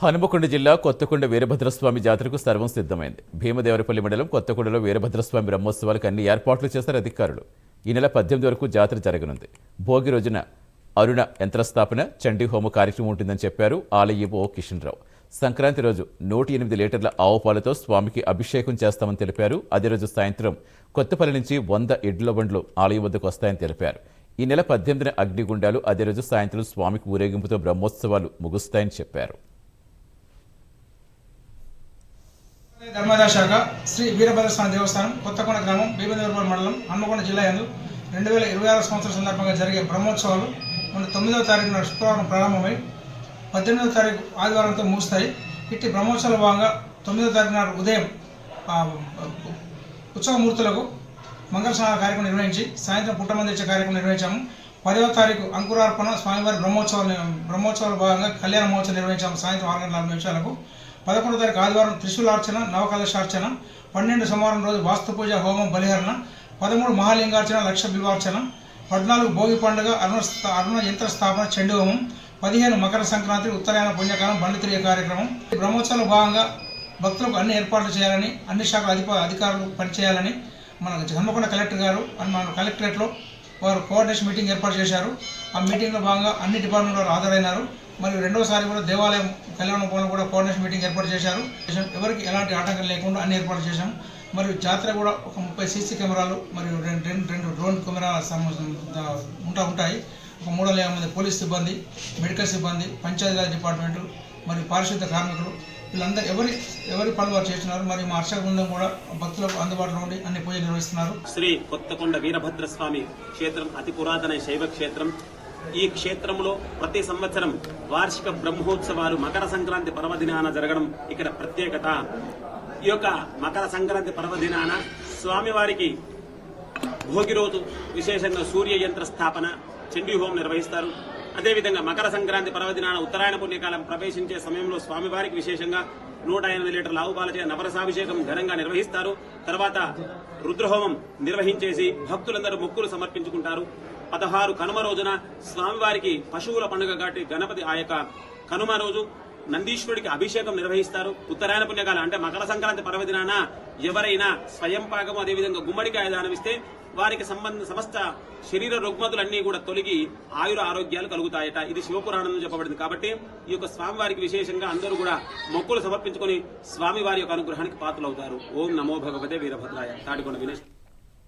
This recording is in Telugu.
హనుమకొండ జిల్లా కొత్తకొండ వీరభద్రస్వామి జాతరకు సర్వం సిద్ధమైంది. భీమదేవరపల్లి మండలం కొత్తకొండలో వీరభద్రస్వామి బ్రహ్మోత్సవాలకు అన్ని ఏర్పాట్లు చేశారు అధికారులు. ఈ నెల పద్దెనిమిది వరకు జాతర జరగనుంది. భోగి రోజున అరుణ యంత్రస్థాపన చండీ హోమ కార్యక్రమం ఉంటుందని చెప్పారు ఆలయ ఓ కిషన్ రావు. సంక్రాంతి రోజు నూట ఎనిమిది లీటర్ల ఆవు పాలతో స్వామికి అభిషేకం చేస్తామని తెలిపారు. అదే రోజు సాయంత్రం కొత్తపల్లి నుంచి వంద ఎడ్ల బండ్లు ఆలయం వద్దకు వస్తాయని తెలిపారు. ఈ నెల పద్దెనిమిదిన అగ్నిగుండాలు అదే రోజు సాయంత్రం స్వామికి ఊరేగింపుతో బ్రహ్మోత్సవాలు ముగుస్తాయని చెప్పారు. ధర్మాదాయ శాఖ శ్రీ వీరభద్రస్వామి దేవస్థానం కొత్తకొండ గ్రామం భీమదేవరపల్లి మండలం హన్మకొండ జిల్లా ఎందు రెండు వేల ఇరవై ఆరు సంవత్సరం సందర్భంగా జరిగే బ్రహ్మోత్సవాలు మన తొమ్మిదవ తారీఖున శుక్రవారం ప్రారంభమై పద్దెనిమిదవ తారీఖు ఆదివారంతో ముగుస్తాయి. ఇట్టి బ్రహ్మోత్సవాల భాగంగా తొమ్మిదవ తారీఖు నాడు ఉదయం ఉత్సవమూర్తులకు మంగళ స్నాన కార్యక్రమం నిర్వహించి సాయంత్రం పుట్టమంది ఇచ్చే కార్యక్రమం నిర్వహించాము. పదవ తారీఖు అంకురార్పణ స్వామివారి బ్రహ్మోత్సవాలు బ్రహ్మోత్సవాల భాగంగా కళ్యాణ మహోత్సవం నిర్వహించాము. సాయంత్రం ఆరు గంటల నిమిషాలకు. పదకొండో తారీఖు ఆదివారం త్రిశూలార్చన నవకలశార్చన పన్నెండు సోమవారం రోజు వాస్తు పూజ హోమం బలిహరణ పదమూడు మహాలింగార్చన లక్ష బిల్వార్చన పద్నాలుగు భోగి పండుగ అరుణ స్థ- అరుణ యంత్ర స్థాపన చండీ హోమం పదిహేను మకర సంక్రాంతి ఉత్తరాయణ పుణ్యకాలం బండి తిరిగే కార్యక్రమం. బ్రహ్మోత్సవం బ్రహ్మోత్సవంలో భాగంగా భక్తులకు అన్ని ఏర్పాట్లు చేయాలని అన్ని శాఖల అధిప అధికారులు పనిచేయాలని మన హన్మకొండ కలెక్టర్ గారు అండ్ మన కలెక్టరేట్లో వారు కోఆర్డినేషన్ మీటింగ్ ఏర్పాటు చేశారు. ఆ మీటింగ్లో భాగంగా అన్ని డిపార్ట్మెంట్ వారు హాజరైనారు. మరియు రెండోసారి కూడా దేవాలయం కళ్యాణ భవన్లో కూడా కోఆర్డినేషన్ మీటింగ్ ఏర్పాటు చేశారు. ఎవరికి ఎలాంటి ఆటంకం లేకుండా అన్ని ఏర్పాటు చేశాం. మరియు జాతర కూడా ఒక ముప్పై సీసీ కెమెరాలు మరియు రెండు రెండు రెండు డ్రోన్ కెమెరాల ఉంటా ఉంటాయి. ఒక మూడు వందల యాభై మంది పోలీస్ సిబ్బంది మెడికల్ సిబ్బంది పంచాయతీరాజ్ డిపార్ట్మెంటు మరియు పారిశుద్ధ కార్మికులు. వీళ్ళందరూ ఎవరి ఎవరి పనులు వారు చేస్తున్నారు? మరియు మా అర్చక బృందం కూడా భక్తులకు అందుబాటులో ఉండి అన్ని పూజలు నిర్వహిస్తున్నారు. శ్రీ కొత్తకొండ వీరభద్రస్వామి క్షేత్రం అతి పురాతన శైవ క్షేత్రం. ఈ క్షేత్రంలో ప్రతి సంవత్సరం వార్షిక బ్రహ్మోత్సవాలు మకర సంక్రాంతి పర్వదినాన జరగడం ఇక్కడ ప్రత్యేకత. ఈ యొక్క మకర సంక్రాంతి పర్వదినాన స్వామివారికి భోగి రోజు విశేషంగా సూర్య యంత్ర స్థాపన చండీ హోం నిర్వహిస్తారు. అదేవిధంగా మకర సంక్రాంతి పర్వదినాన ఉత్తరాయణ పుణ్యకాలం ప్రవేశించే సమయంలో స్వామివారికి విశేషంగా నూట ఎనిమిది లీటర్ల ఆవుపాలచే నవరసాభిషేకం ఘనంగా నిర్వహిస్తారు. తర్వాత రుద్రహోమం నిర్వహించేసి భక్తులందరూ మొక్కులు సమర్పించుకుంటారు. పదహారు కనుమ రోజున స్వామివారికి పశువుల పండుగ కాబట్టి గణపతి ఆ యొక్క కనుమ రోజు నందీశ్వరుడికి అభిషేకం నిర్వహిస్తారు. ఉత్తరాయణ పుణ్యకాలం అంటే మకర సంక్రాంతి పర్వదినాన ఎవరైనా స్వయం పాకము అదేవిధంగా గుమ్మడికాయ దానమిస్తే వారికి సంబంధ సమస్త శరీర రుగ్మతులన్నీ కూడా తొలగి ఆయుర ఆరోగ్యాలు కలుగుతాయట. ఇది శివపురాణంలో చెప్పబడింది. కాబట్టి ఈ యొక్క స్వామివారికి విశేషంగా అందరూ కూడా మొక్కులు సమర్పించుకొని స్వామివారి యొక్క అనుగ్రహానికి పాత్రలవుతారు. ఓం నమో భగవతే వీరభద్రాయ. తాటికొండ వినేష్